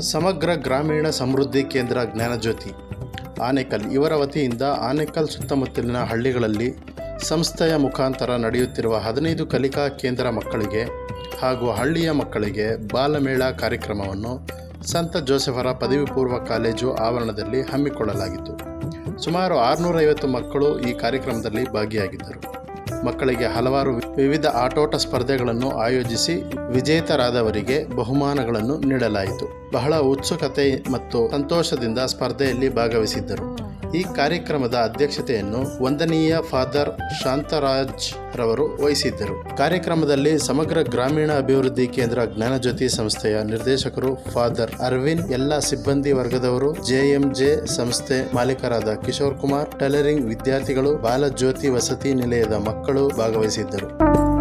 ಸಮಗ್ರ ಗ್ರಾಮೀಣ ಸಮೃದ್ಧಿ ಕೇಂದ್ರ ಜ್ಞಾನಜ್ಯೋತಿ, ಆನೇಕಲ್. ಇವರ ವತಿಯಿಂದ ಆನೇಕಲ್ ಸುತ್ತಮುತ್ತಲಿನ ಹಳ್ಳಿಗಳಲ್ಲಿ ಸಂಸ್ಥೆಯ ಮುಖಾಂತರ ನಡೆಯುತ್ತಿರುವ ಹದಿನೈದು ಕಲಿಕಾ ಕೇಂದ್ರ ಮಕ್ಕಳಿಗೆ ಹಾಗೂ ಹಳ್ಳಿಯ ಮಕ್ಕಳಿಗೆ ಬಾಲಮೇಳ ಕಾರ್ಯಕ್ರಮವನ್ನು ಸಂತ ಜೋಸೆಫರ ಪದವಿ ಪೂರ್ವ ಕಾಲೇಜು ಆವರಣದಲ್ಲಿ ಹಮ್ಮಿಕೊಳ್ಳಲಾಗಿತ್ತು. ಸುಮಾರು ಆರುನೂರೈವತ್ತು ಮಕ್ಕಳು ಈ ಕಾರ್ಯಕ್ರಮದಲ್ಲಿ ಭಾಗಿಯಾಗಿದ್ದರು. ಮಕ್ಕಳಿಗೆ ಹಲವಾರು ವಿವಿಧ ಆಟೋಟ ಸ್ಪರ್ಧೆಗಳನ್ನು ಆಯೋಜಿಸಿ ವಿಜೇತರಾದವರಿಗೆ ಬಹುಮಾನಗಳನ್ನು ನೀಡಲಾಯಿತು. ಬಹಳ ಉತ್ಸುಕತೆ ಮತ್ತು ಸಂತೋಷದಿಂದ ಸ್ಪರ್ಧೆಯಲ್ಲಿ ಭಾಗವಹಿಸಿದ್ದರು. ಈ ಕಾರ್ಯಕ್ರಮದ ಅಧ್ಯಕ್ಷತೆಯನ್ನು ವಂದನೀಯ ಫಾದರ್ ಶಾಂತರಾಜ್ ರವರು ವಹಿಸಿದ್ದರು. ಕಾರ್ಯಕ್ರಮದಲ್ಲಿ ಸಮಗ್ರ ಗ್ರಾಮೀಣ ಅಭಿವೃದ್ಧಿ ಕೇಂದ್ರ ಜ್ಞಾನಜ್ಯೋತಿ ಸಂಸ್ಥೆಯ ನಿರ್ದೇಶಕರು ಫಾದರ್ ಅರವಿಂದ್, ಎಲ್ಲ ಸಿಬ್ಬಂದಿ ವರ್ಗದವರು, ಜೆಎಂಜೆ ಸಂಸ್ಥೆ ಮಾಲೀಕರಾದ ಕಿಶೋರ್ ಕುಮಾರ್, ಟೈಲರಿಂಗ್ ವಿದ್ಯಾರ್ಥಿಗಳು, ಬಾಲಜ್ಯೋತಿ ವಸತಿ ನಿಲಯದ ಮಕ್ಕಳು ಭಾಗವಹಿಸಿದ್ದರು.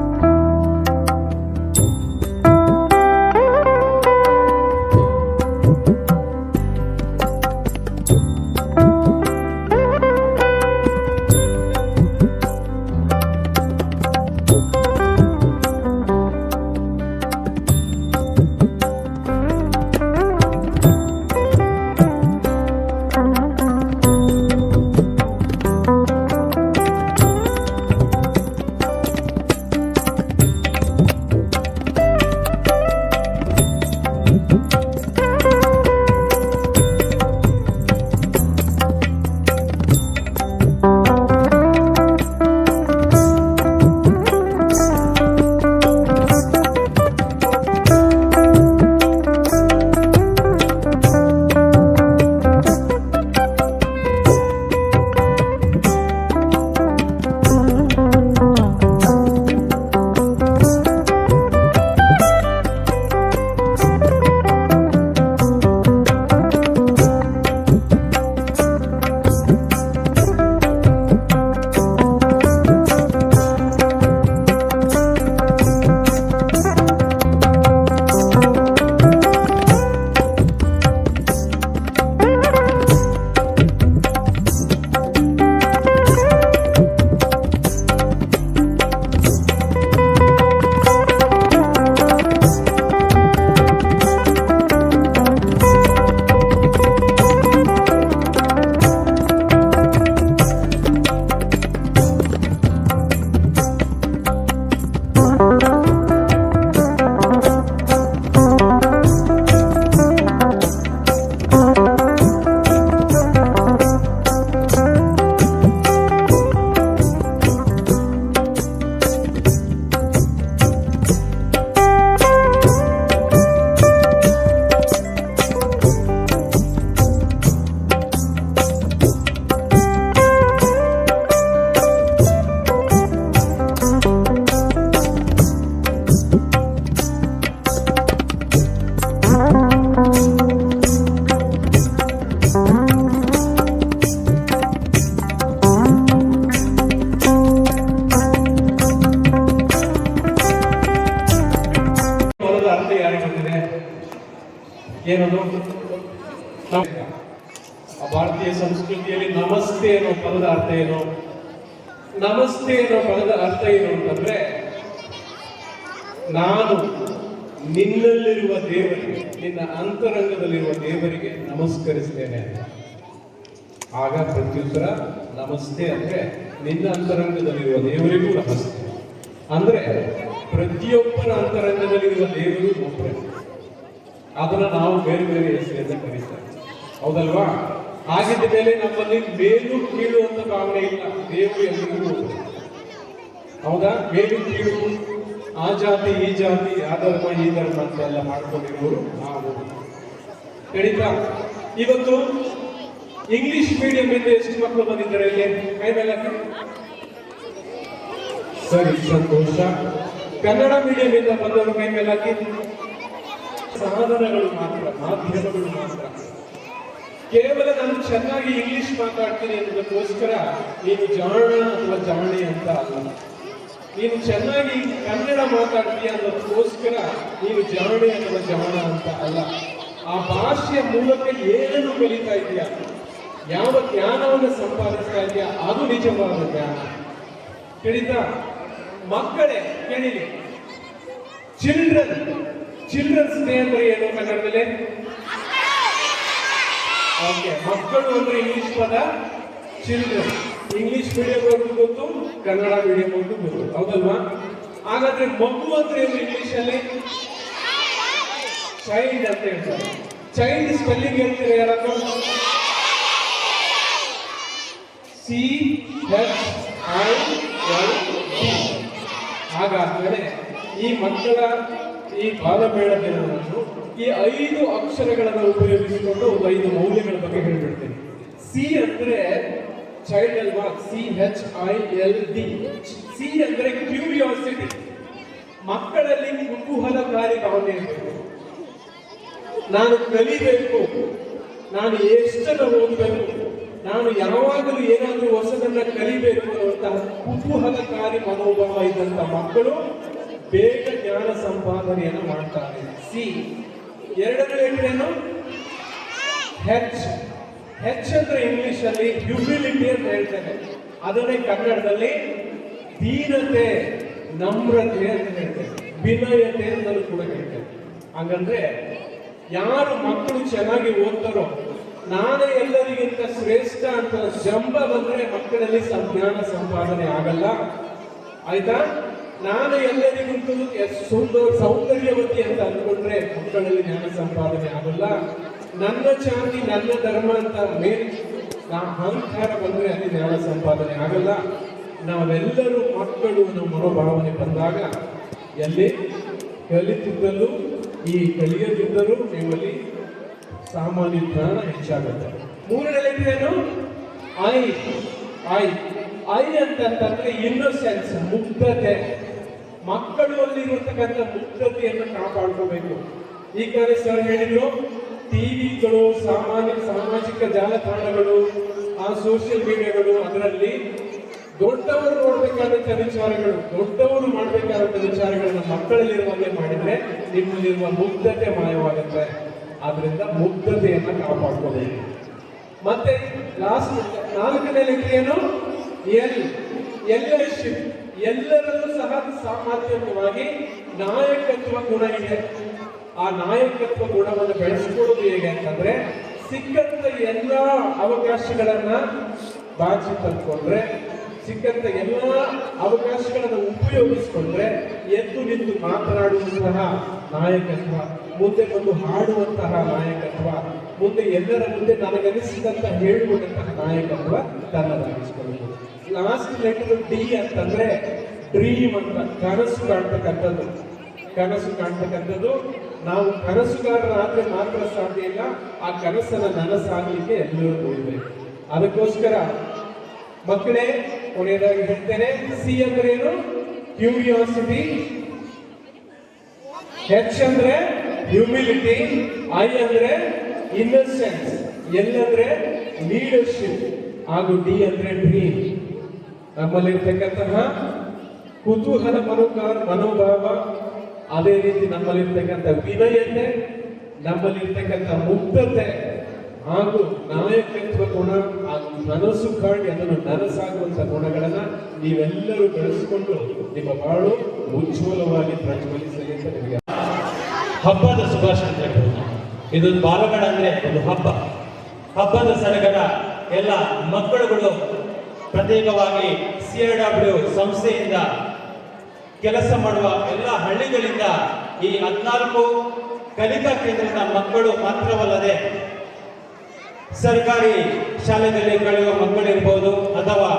ಏನದು? ಭಾರತೀಯ ಸಂಸ್ಕೃತಿಯಲ್ಲಿ ನಮಸ್ತೆ ಅನ್ನೋ ಪದದ ಅರ್ಥ ಏನು? ನಮಸ್ತೆ ಅನ್ನೋ ಪದದ ಅರ್ಥ ಏನು ಅಂತಂದ್ರೆ, ನಾನು ನಿನ್ನಲ್ಲಿರುವ ದೇವರಿಗೆ, ನಿನ್ನ ಅಂತರಂಗದಲ್ಲಿರುವ ದೇವರಿಗೆ ನಮಸ್ಕರಿಸ್ತೇನೆ ಆಗ ಪ್ರತ್ಯುತ್ತರ, ನಮಸ್ತೆ ಅಂದ್ರೆ ನಿನ್ನ ಅಂತರಂಗದಲ್ಲಿರುವ ದೇವರಿಗೂ ನಮಸ್ತೆ. ಅಂದ್ರೆ ಪ್ರತಿಯೊಬ್ಬರ ಅಂತರಂಗದಲ್ಲಿರುವ ದೇವರು ಒಬ್ಬರೇ ಅದನ್ನ ನಾವು ಬೇರೆ ಬೇರೆ ಹೆಸರಿಂದ ಕರೀತಾರೆ. ಹೌದಲ್ವಾ? ಆಗಿದ್ದ ಮೇಲೆ ನಮ್ಮಲ್ಲಿ ಮೇಲು ಕೀಳು ಅಂತ ಭಾವನೆ ಇಲ್ಲ. ದೇವರು ಎಲ್ಲರಿಗೂ ಹೌದಾ? ಮೇಲು ಕೀಳು. ಆ ಜಾತಿ, ಈ ಜಾತಿ, ಆ ಧರ್ಮ, ಈ ಧರ್ಮ ಅಂತ ಎಲ್ಲ ಮಾಡ್ಕೊಂಡಿರೋರು ನಾವು. ಖಂಡಿತ. ಇವತ್ತು ಇಂಗ್ಲಿಷ್ ಮೀಡಿಯಂ ಇಂದ ಎಷ್ಟು ಮಕ್ಕಳು ಬಂದಿದ್ದಾರೆ ಇಲ್ಲಿ? ಕೈ ಮೇಲೆ. ಸರಿ, ಸಂತೋಷ. ಕನ್ನಡ ಮೀಡಿಯಂ ಇಂದ ಬಂದವರು ಕೈ ಮೇಲೆ ಹಾಕಿ ಸಾಧನಗಳು ಮಾತ್ರ, ಮಾಧ್ಯಮಗಳು ಮಾತ್ರ. ಕೇವಲ ನಾನು ಚೆನ್ನಾಗಿ ಇಂಗ್ಲಿಷ್ ಮಾತಾಡ್ತೀನಿ ಅನ್ನೋದಕ್ಕೋಸ್ಕರ ನೀನು ಜಾಣ ಅಥವಾ ಜಾಣೆ ಅಂತ ಅಲ್ಲ. ನೀನು ಚೆನ್ನಾಗಿ ಕನ್ನಡ ಮಾತಾಡ್ತೀಯ ಅನ್ನೋದಕ್ಕೋಸ್ಕರ ನೀನು ಜಾಣೆ ಅಥವಾ ಜಾಣ ಅಂತ ಅಲ್ಲ. ಆ ಭಾಷೆಯ ಮೂಲಕ ಏನನ್ನು ಕಲಿತಾ ಇದೆಯಾ ಯಾವ ಜ್ಞಾನವನ್ನು ಸಂಪಾದಿಸ್ತಾ ಇದೆಯಾ ಅದು ನಿಜವಾದ ಜ್ಞಾನ. ಕೇಳಿದ ಮಕ್ಕಳೇ ಕೇಳಿ ಚಿಲ್ಡ್ರನ್ ಚಿಲ್ಡ್ರನ್ಸ್ ಡೇ ಅಂದ್ರೆ ಏನು ಕನ್ನಡದಲ್ಲಿ? ಓಕೆ, ಮಕ್ಕಳು ಅಂದ್ರೆ ಇಂಗ್ಲಿಷ್ ಪದ? ಚಿಲ್ಡ್ರನ್. ಇಂಗ್ಲಿಷ್ ಮೀಡಿಯಂ ಅವ್ರಿಗೂ ಗೊತ್ತು, ಕನ್ನಡ ಮೀಡಿಯಂ ಅವ್ರಿಗೂ ಗೊತ್ತು. ಹೌದಲ್ವಾ? ಹಾಗಾದ್ರೆ ಮಗು ಅಂದ್ರೆ ಏನು ಇಂಗ್ಲಿಷ್ ಅಲ್ಲಿ ಚೈಲ್ಡ್ ಅಂತ ಹೇಳ್ತಾರೆ. ಚೈಲ್ಡ್ ಸ್ಪೆಲ್ಲಿಂಗ್ ಹೇಳ್ತೀರಾ ಯಾರಾದ್ರೂ ಸಿ ಎಚ್ ಐ, ಎಲ್ ಹಾಗಾದ್ಮೇಲೆ ಈ ಮಕ್ಕಳ ಈ ಬಾಲಮೇಳ ದಿನವನ್ನು ಈ ಐದು ಅಕ್ಷರಗಳನ್ನು ಉಪಯೋಗಿಸಿಕೊಂಡು ಒಂದು ಐದು ಮೌಲ್ಯಗಳ ಬಗ್ಗೆ ಹೇಳ್ಬಿಡ್ತೇನೆ. ಸಿ ಅಂದ್ರೆ ಚೈಲ್ಡ್ ಅಲ್ವಾ C H I L D C ಅಂದ್ರೆ ಕ್ಯೂರಿಯಾಸಿಟಿ ಮಕ್ಕಳಲ್ಲಿ ಕುತೂಹಲಕಾರಿ ಭಾವನೆ ನಾನು ಕಲಿಬೇಕು, ನಾನು ಎಷ್ಟನ್ನು ಓದಬೇಕು, ನಾನು ಯಾವಾಗಲೂ ಏನಾದರೂ ಹೊಸದನ್ನ ಕಲಿಬೇಕು ಅನ್ನುವಂತಹ ಕುತೂಹಲಕಾರಿ ಮನೋಭಾವ ಇದ್ದಂತ ಮಕ್ಕಳು ಬೇಗ ಜ್ಞಾನ ಸಂಪಾದನೆಯನ್ನು ಮಾಡ್ತಾರೆ. ಸಿ, ಎರಡನೇ ಏನು ಹೆಚ್. ಹೆಚ್ ಅಂದ್ರೆ ಇಂಗ್ಲಿಷ್ ಅಲ್ಲಿ ಹ್ಯೂಮಿಲಿಟಿ ಅಂತ ಹೇಳ್ತೇನೆ ಅದನ್ನೇ ಕನ್ನಡದಲ್ಲಿ ದೀನತೆ, ನಮ್ರತೆ ಅಂತ ಹೇಳ್ತೇನೆ ವಿನಯತೆ ಅಂತ ಕೂಡ ಹೇಳ್ತೇನೆ ಹಾಗಂದ್ರೆ ಯಾರು ಮಕ್ಕಳು ಚೆನ್ನಾಗಿ ಓದ್ತಾರೋ, ನಾನೇ ಎಲ್ಲರಿಗಿಂತ ಶ್ರೇಷ್ಠ ಅಂತ ಜಂಬ ಬಂದ್ರೆ ಮಕ್ಕಳಲ್ಲಿ ಸಂಜ್ಞಾನ ಸಂಪಾದನೆ ಆಗಲ್ಲ. ಆಯ್ತಾ? ನಾನು ಎಷ್ಟು ಸುಂದರ ಸೌಂದರ್ಯವತಿ ಅಂತ ಅಂದ್ಕೊಂಡ್ರೆ ಮಕ್ಕಳಲ್ಲಿ ಜ್ಞಾನ ಸಂಪಾದನೆ ಆಗಲ್ಲ. ನನ್ನ ಜಾತಿ, ನನ್ನ ಧರ್ಮ ಅಂತ ಮೇಲೆ ನಾ ಅಹಂಕಾರ ಬಂದ್ರೆ ಅಲ್ಲಿ ಜ್ಞಾನ ಸಂಪಾದನೆ ಆಗಲ್ಲ. ನಾವೆಲ್ಲರೂ ಮಕ್ಕಳು ಅನ್ನೋ ಮನೋಭಾವನೆ ಬಂದಾಗ ಎಲ್ಲಿ? ಕಲಿತಿದ್ದಲ್ಲೂ, ಈ ಕಲಿಯದಿದ್ದರೂ ನಿಮ್ಮಲ್ಲಿ ಸಾಮಾನ್ಯ ಜ್ಞಾನ ಹೆಚ್ಚಾಗುತ್ತೆ. ಮೂರನೇ ಏನು? I I. ಐ ಅಂತಂತಂದ್ರೆ ಇನ್ನೋಸೆನ್ಸ್ ಮುಗ್ಧತೆ. ಮಕ್ಕಳು ಅಲ್ಲಿರುವಂತಕ್ಕಂಥ ಮುಗ್ಧತೆಯನ್ನು ಕಾಪಾಡ್ಕೋಬೇಕು. ಈಗಾಗಲೇ ಸರ್ ಹೇಳಿದ್ರು, ಟಿವಿಗಳು, ಸಾಮಾನ್ಯ, ಸಾಮಾಜಿಕ ಜಾಲತಾಣಗಳು, ಆ ಸೋಷಿಯಲ್ ಮೀಡಿಯಾಗಳು ಅದರಲ್ಲಿ ದೊಡ್ಡವರು ನೋಡ್ಬೇಕಾದಂತ ವಿಚಾರಗಳು ದೊಡ್ಡವರು ಮಾಡಬೇಕಾದಂಥ ವಿಚಾರಗಳನ್ನ ಮಕ್ಕಳಲ್ಲಿರುವಂತೆ ಮಾಡಿದ್ರೆ ನಿಮ್ಮಲ್ಲಿರುವ ಮುಗ್ಧತೆ ಮಾಯವಾಗುತ್ತೆ. ಆದ್ರಿಂದ ಮುಗ್ಧತೆಯನ್ನು ಕಾಪಾಡ್ಕೋಬೇಕು. ಮತ್ತೆ ಲಾಸ್ಟ್ ನಾಲ್ಕನೇ ಲೆಕ್ಕ ಏನು? ಎಲ್ ಎಲ್ಲರ್ಶಿಪ್ ಎಲ್ಲರಲ್ಲೂ ಸಹ ಸಾಮಾನ್ಯವಾಗಿ ನಾಯಕತ್ವ ಗುಣ ಇದೆ. ಆ ನಾಯಕತ್ವ ಗುಣವನ್ನು ಬೆಳೆಸ್ಕೊಳ್ಳೋದು ಹೇಗೆ ಅಂತಂದ್ರೆ ಸಿಕ್ಕಂತ ಎಲ್ಲ ಅವಕಾಶಗಳನ್ನ ಬಾಚಿ ತಂದ್ಕೊಂಡ್ರೆ ಸಿಕ್ಕಂತ ಎಲ್ಲ ಅವಕಾಶಗಳನ್ನು ಉಪಯೋಗಿಸಿಕೊಂಡ್ರೆ ಎದ್ದು ನಿಂತು ಮಾತನಾಡುವಂತಹ ನಾಯಕತ್ವ, ಮುಂದೆ ಬಂದು ಹಾಡುವಂತಹ ನಾಯಕತ್ವ, ಮುಂದೆ ಎಲ್ಲರ ಮುಂದೆ ನನಗನಿಸಿದಂತ ಹೇಳುವಂತಹ ನಾಯಕತ್ವ ತನ್ನದಾಗಿಸ್ಕೊಳ್ಳಬಹುದು ಲಾಸ್ಟ್ ಲೆಟರ್ ಡಿ ಅಂತಂದ್ರೆ ಡ್ರೀಮ್ ಅಂತ, ಕನಸು ಕಾಣ್ತಕ್ಕಂಥದ್ದು. ಕನಸು ಕಾಣ್ತಕ್ಕಂಥದ್ದು. ನಾವು ಕನಸುಗಾರರಾದ್ರೆ ಮಾತ್ರ ಸಾಧ್ಯ ಇಲ್ಲ, ಆ ಕನಸನ್ನ ನನಸಾಗಲಿಕ್ಕೆ ಎಲ್ಲರೂ ನೋಡಬೇಕು ಅದಕ್ಕೋಸ್ಕರ ಮಕ್ಕಳೇ, ಕೊನೆಯದಾಗಿ ಹೇಳ್ತೇನೆ, ಸಿ ಅಂದ್ರೆ ಏನು? ಕ್ಯೂರಿಯಾಸಿಟಿ. ಹೆಚ್ ಅಂದ್ರೆ ಹ್ಯೂಮಿಲಿಟಿ ಐ ಅಂದ್ರೆ ಇನ್ನಸೆನ್ಸ್ ಎಲ್ ಅಂದ್ರೆ ಲೀಡರ್ಶಿಪ್ ಹಾಗೂ ಡಿ ಅಂದ್ರೆ ಡ್ರೀಮ್ ನಮ್ಮಲ್ಲಿರ್ತಕ್ಕಂತಹ ಕುತೂಹಲ ಮನೋಕಾರ ಮನೋಭಾವ, ಅದೇ ರೀತಿ ನಮ್ಮಲ್ಲಿರ್ತಕ್ಕಂಥ ವಿನಯತೆ ನಮ್ಮಲ್ಲಿರ್ತಕ್ಕಂಥ ಮುಕ್ತತೆ ಹಾಗೂ ನಾಯಕತ್ವ ಗುಣ ಮನಸ್ಸು ಕಾಡಿ ಅದನ್ನು ನನಸಾಗುವಂತ ಗುಣಗಳನ್ನ ನೀವೆಲ್ಲರೂ ಬೆಳೆಸಿಕೊಂಡು ನಿಮ್ಮ ಬಾಳು ಉಜ್ವಲವಾಗಿ ಪ್ರಜ್ವಲಿಸಲಿ ಅಂತ ನಿಮಗೆ ಹಬ್ಬದ ಶುಭಾಶಯ ಇದೊಂದು ಬಾಲಗಡ ಅಂದ್ರೆ ಒಂದು ಹಬ್ಬ. ಹಬ್ಬದ ಸಡಗರ ಎಲ್ಲ ಮಕ್ಕಳುಗಳು ಪ್ರತ್ಯೇಕವಾಗಿ ಸಿ ಆರ್ ಡಬ್ಲ್ಯೂ ಸಂಸ್ಥೆಯಿಂದ ಕೆಲಸ ಮಾಡುವ ಎಲ್ಲ ಹಳ್ಳಿಗಳಿಂದ ಈ ಹದಿನಾಲ್ಕು ಕಲಿಕಾ ಕೇಂದ್ರದ ಮಕ್ಕಳು ಮಾತ್ರವಲ್ಲದೆ ಸರ್ಕಾರಿ ಶಾಲೆಗಳಲ್ಲಿ ಕಳೆಯುವ ಮಕ್ಕಳಿರ್ಬೋದು ಅಥವಾ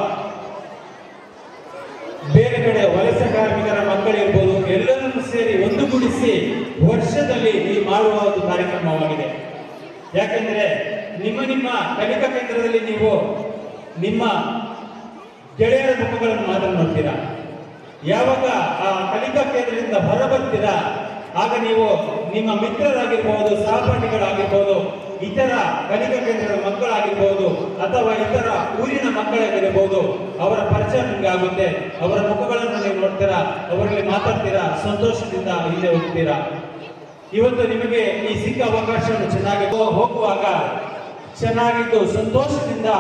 ಬೇರೆ ಕಡೆ ವಲಸೆ ಕಾರ್ಮಿಕರ ಮಕ್ಕಳಿರ್ಬೋದು ಎಲ್ಲರನ್ನು ಸೇರಿ ಒಂದುಗೂಡಿಸಿ ವರ್ಷದಲ್ಲಿ ಈ ಮಾಡುವ ಒಂದು ಕಾರ್ಯಕ್ರಮವಾಗಿದೆ. ಯಾಕೆಂದರೆ ನಿಮ್ಮ ನಿಮ್ಮ ಕಲಿಕಾ ಕೇಂದ್ರದಲ್ಲಿ ನೀವು ನಿಮ್ಮ ಗೆಳೆಯರ ಮುಖಗಳನ್ನು ಮಾತ್ರ ನೋಡ್ತೀರಾ ಯಾವಾಗ ಆ ಕಲಿಕಾ ಕೇಂದ್ರದಿಂದ ಹೊರ ಬರ್ತೀರಾ ಆಗ ನೀವು ನಿಮ್ಮ ಮಿತ್ರರಾಗಿರ್ಬೋದು, ಸಹಪಾಠಿಗಳಾಗಿರ್ಬೋದು, ಇತರ ಕಲಿಕಾ ಕೇಂದ್ರದ ಮಕ್ಕಳಾಗಿರ್ಬೋದು, ಅಥವಾ ಇತರ ಊರಿನ ಮಕ್ಕಳಾಗಿರ್ಬೋದು, ಅವರ ಪರಿಚಯ ನಿಮ್ಗೆ ಆಗುತ್ತೆ. ಅವರ ಮುಖಗಳನ್ನು ನೀವು ನೋಡ್ತೀರಾ? ಅವರಲ್ಲಿ ಮಾತಾಡ್ತೀರಾ? ಸಂತೋಷದಿಂದ ಹಿಂದೆ ಹೋಗ್ತೀರಾ? ಇವತ್ತು ನಿಮಗೆ ಈ ಸಿಕ್ಕ ಅವಕಾಶವನ್ನು ಚೆನ್ನಾಗಿ ಹೋಗುವಾಗ, ಚೆನ್ನಾಗಿದ್ದು ಸಂತೋಷದಿಂದ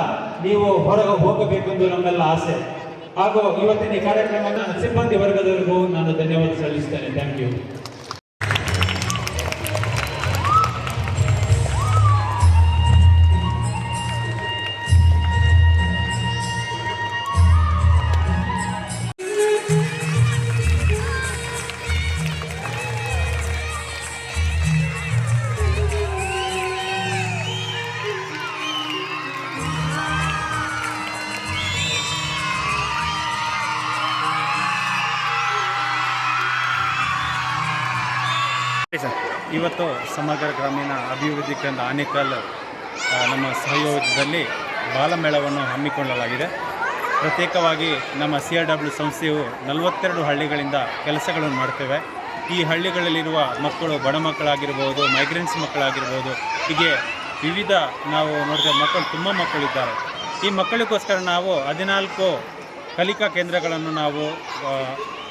ನೀವು ಹೊರಗೆ ಹೋಗಬೇಕೆಂದು ನಮ್ಮೆಲ್ಲ ಆಸೆ. ಹಾಗೂ ಇವತ್ತಿನ ಈ ಕಾರ್ಯಕ್ರಮದ ಸಿಬ್ಬಂದಿ ವರ್ಗದವರಿಗೂ ನಾನು ಧನ್ಯವಾದ ಸಲ್ಲಿಸ್ತೇನೆ. ಥ್ಯಾಂಕ್ ಯು ಇವತ್ತು ಸಮಗ್ರ ಗ್ರಾಮೀಣ ಅಭಿವೃದ್ಧಿ ಕೇಂದ್ರ ಆನೇಕಲ್ ನಮ್ಮ ಸಹಯೋಗದಲ್ಲಿ ಬಾಲಮೇಳವನ್ನು ಹಮ್ಮಿಕೊಳ್ಳಲಾಗಿದೆ. ಪ್ರತ್ಯೇಕವಾಗಿ ನಮ್ಮ ಸಿ ಆರ್ ಡಬ್ಲ್ಯೂ ಸಂಸ್ಥೆಯು ನಲವತ್ತೆರಡು ಹಳ್ಳಿಗಳಿಂದ ಕೆಲಸಗಳನ್ನು ಮಾಡ್ತೇವೆ ಈ ಹಳ್ಳಿಗಳಲ್ಲಿರುವ ಮಕ್ಕಳು, ಬಡ ಮಕ್ಕಳಾಗಿರ್ಬೋದು, ಮೈಗ್ರೆಂಟ್ಸ್ ಮಕ್ಕಳಾಗಿರ್ಬೋದು, ಹೀಗೆ ವಿವಿಧ ನಾವು ನೋಡಿದ್ರೆ ಮಕ್ಕಳು, ತುಂಬ ಮಕ್ಕಳಿದ್ದಾರೆ. ಈ ಮಕ್ಕಳಿಗೋಸ್ಕರ ನಾವು ಹದಿನಾಲ್ಕು ಕಲಿಕಾ ಕೇಂದ್ರಗಳನ್ನು ನಾವು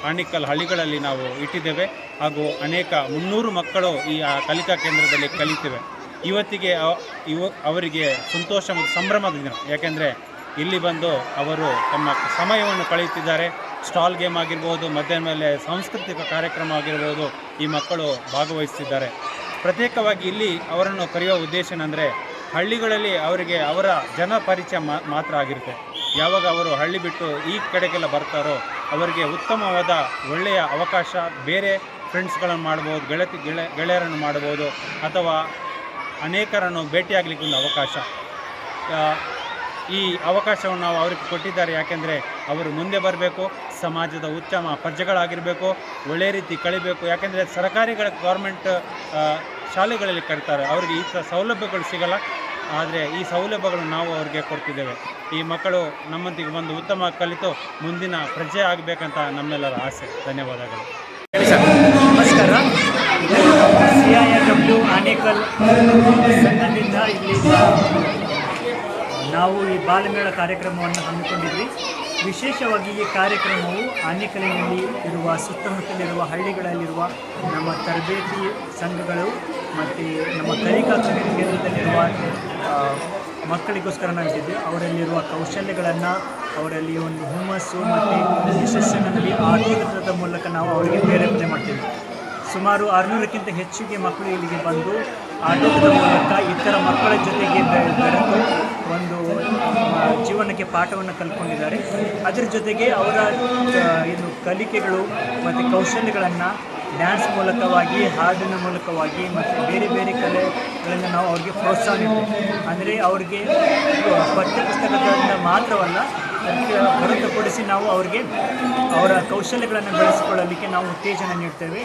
ಆಣಿಕಲ್ ಹಳ್ಳಿಗಳಲ್ಲಿ ನಾವು ಇಟ್ಟಿದ್ದೇವೆ ಹಾಗೂ ಅನೇಕ ಮುನ್ನೂರು ಮಕ್ಕಳು ಈ, ಆ, ಕಲಿಕಾ ಕೇಂದ್ರದಲ್ಲಿ ಕಲಿತಿವೆ. ಇವತ್ತಿಗೆ ಇವ, ಅವರಿಗೆ ಸಂತೋಷ ಮತ್ತು ಸಂಭ್ರಮದ ದಿನ. ಯಾಕೆಂದರೆ ಇಲ್ಲಿ ಬಂದು ಅವರು ತಮ್ಮ ಸಮಯವನ್ನು ಕಳೆಯುತ್ತಿದ್ದಾರೆ. ಸ್ಟಾಲ್ ಗೇಮ್ ಆಗಿರ್ಬೋದು, ಮಧ್ಯಾಹ್ನ ಮೇಲೆ ಸಾಂಸ್ಕೃತಿಕ ಕಾರ್ಯಕ್ರಮ ಆಗಿರ್ಬೋದು, ಈ ಮಕ್ಕಳು ಭಾಗವಹಿಸ್ತಿದ್ದಾರೆ ಪ್ರತ್ಯೇಕವಾಗಿ ಇಲ್ಲಿ ಅವರನ್ನು ಕರೆಯುವ ಉದ್ದೇಶ ಏನಂದರೆ, ಹಳ್ಳಿಗಳಲ್ಲಿ ಅವರಿಗೆ ಅವರ ಜನ ಪರಿಚಯ ಮಾತ್ರ ಆಗಿರುತ್ತೆ. ಯಾವಾಗ ಅವರು ಹಳ್ಳಿ ಬಿಟ್ಟು ಈ ಕಡೆಗೆಲ್ಲ ಬರ್ತಾರೋ ಅವರಿಗೆ ಉತ್ತಮವಾದ ಒಳ್ಳೆಯ ಅವಕಾಶ, ಬೇರೆ ಫ್ರೆಂಡ್ಸ್ಗಳನ್ನು ಮಾಡ್ಬೋದು, ಗೆಳತಿ, ಗೆಳೆ, ಗೆಳೆಯರನ್ನು ಮಾಡ್ಬೋದು, ಅಥವಾ ಅನೇಕರನ್ನು ಭೇಟಿಯಾಗಲಿಕ್ಕೆ ಒಂದು ಅವಕಾಶ. ಈ ಅವಕಾಶವನ್ನು ನಾವು ಅವರಿಗೆ ಕೊಟ್ಟಿದ್ದಾರೆ ಯಾಕೆಂದರೆ ಅವರು ಮುಂದೆ ಬರಬೇಕು, ಸಮಾಜದ ಉತ್ತಮ ಪ್ರಜೆಗಳಾಗಿರಬೇಕು ಒಳ್ಳೆಯ ರೀತಿ ಕಳಿಬೇಕು ಯಾಕೆಂದರೆ ಸರ್ಕಾರಿಗಳ ಗೌರ್ಮೆಂಟ್ ಶಾಲೆಗಳಲ್ಲಿ ಕಟ್ತಾರೆ ಅವರಿಗೆ ಈ ಥರ ಸೌಲಭ್ಯಗಳು ಸಿಗಲ್ಲ. ಆದರೆ ಈ ಸೌಲಭ್ಯಗಳನ್ನು ನಾವು ಅವರಿಗೆ ಕೊಡ್ತಿದ್ದೇವೆ. ಈ ಮಕ್ಕಳು ನಮ್ಮೊಂದಿಗೆ ಬಂದು ಉತ್ತಮ ಕಲಿತು ಮುಂದಿನ ಪ್ರಜೆ ಆಗಬೇಕಂತ ನಮ್ಮೆಲ್ಲರ ಆಸೆ. ಧನ್ಯವಾದಗಳು. ನಮಸ್ಕಾರ. ಸಿ ಐ ಡಬ್ಲ್ಯೂ ಆನೇಕಲ್ ಸಂಘದಿಂದ ಇಲ್ಲಿ ನಾವು ಈ ಬಾಲಮೇಳ ಕಾರ್ಯಕ್ರಮವನ್ನು ಹಮ್ಮಿಕೊಂಡಿದ್ವಿ. ವಿಶೇಷವಾಗಿ ಈ ಕಾರ್ಯಕ್ರಮವು ಆನೇಕಲಿನಲ್ಲಿ ಇರುವ, ಸುತ್ತಮುತ್ತಲಿರುವ ಹಳ್ಳಿಗಳಲ್ಲಿರುವ ನಮ್ಮ ತರಬೇತಿ ಸಂಘಗಳು ಮತ್ತು ನಮ್ಮ ಕಲಿಕಾ ಕೇಂದ್ರದಲ್ಲಿರುವ ಮಕ್ಕಳಿಗೋಸ್ಕರ ನಾವು ಇಟ್ಟಿದ್ವಿ ಅವರಲ್ಲಿರುವ ಕೌಶಲ್ಯಗಳನ್ನು, ಅವರಲ್ಲಿ ಒಂದು ಹುಮ್ಮಸ್ಸು ಮತ್ತು ಯಶಸ್ಸಿನಲ್ಲಿ ಆಟೋದ ಮೂಲಕ ನಾವು ಅವರಿಗೆ ಪ್ರೇರೇಪಣೆ ಮಾಡ್ತೀವಿ. ಸುಮಾರು ಆರುನೂರಕ್ಕಿಂತ ಹೆಚ್ಚಿಗೆ ಮಕ್ಕಳು ಇಲ್ಲಿಗೆ ಬಂದು ಆಟೋಟದ ಮೂಲಕ ಇತರ ಮಕ್ಕಳ ಜೊತೆಗೆ ಬೆರೆತು ಒಂದು ಜೀವನಕ್ಕೆ ಪಾಠವನ್ನು ಕಲ್ತ್ಕೊಂಡಿದ್ದಾರೆ. ಅದರ ಜೊತೆಗೆ ಅವರ ಇದು ಕಲಿಕೆಗಳು ಮತ್ತು ಕೌಶಲ್ಯಗಳನ್ನು ಡ್ಯಾನ್ಸ್ ಮೂಲಕವಾಗಿ, ಹಾಡಿನ ಮೂಲಕವಾಗಿ ಮತ್ತು ಬೇರೆ ಬೇರೆ ಕಲೆಗಳನ್ನು ನಾವು ಅವ್ರಿಗೆ ಪ್ರೋತ್ಸಾಹ ನೀಡ್ತೀವಿ. ಅಂದರೆ ಅವರಿಗೆ ಪಠ್ಯಪುಸ್ತಕಗಳಿಂದ ಮಾತ್ರವಲ್ಲ ಹೊರತುಪಡಿಸಿ ನಾವು ಅವರಿಗೆ ಅವರ ಕೌಶಲ್ಯಗಳನ್ನು ಬೆಳೆಸಿಕೊಳ್ಳಲಿಕ್ಕೆ ನಾವು ಉತ್ತೇಜನ ನೀಡ್ತೇವೆ.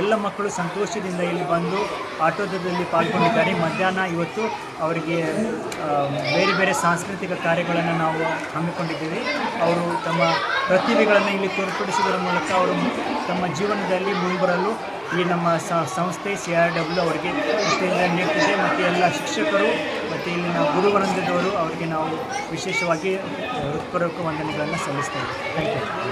ಎಲ್ಲ ಮಕ್ಕಳು ಸಂತೋಷದಿಂದ ಇಲ್ಲಿ ಬಂದು ಆಟೋಟದಲ್ಲಿ ಪಾಲ್ಗೊಂಡಿದ್ದಾರೆ. ಮಧ್ಯಾಹ್ನ ಇವತ್ತು ಅವರಿಗೆ ಬೇರೆ ಬೇರೆ ಸಾಂಸ್ಕೃತಿಕ ಕಾರ್ಯಗಳನ್ನು ನಾವು ಹಮ್ಮಿಕೊಂಡಿದ್ದೇವೆ. ಅವರು ತಮ್ಮ ಪ್ರತಿಭೆಗಳನ್ನು ಇಲ್ಲಿ ತೋರ್ಪಡಿಸುವುದರ ಮೂಲಕ ಅವರು ತಮ್ಮ ಜೀವನದಲ್ಲಿ ಮುಂಬರಲು ಈ ನಮ್ಮ ಸಂಸ್ಥೆ ಸಿ ಆರ್ ಡಬ್ಲ್ಯೂ ಅವರಿಗೆ ನೀಡ್ತಿದೆ. ಮತ್ತು ಎಲ್ಲ ಶಿಕ್ಷಕರು ಮತ್ತು ಇಲ್ಲಿನ ಗುರುವೃಂದದವರು ಅವರಿಗೆ ನಾವು ವಿಶೇಷವಾಗಿ ಹೃತ್ಪೂರ್ವಕ ವಂದನೆಗಳನ್ನು ಸಲ್ಲಿಸ್ತೇವೆ. Thank you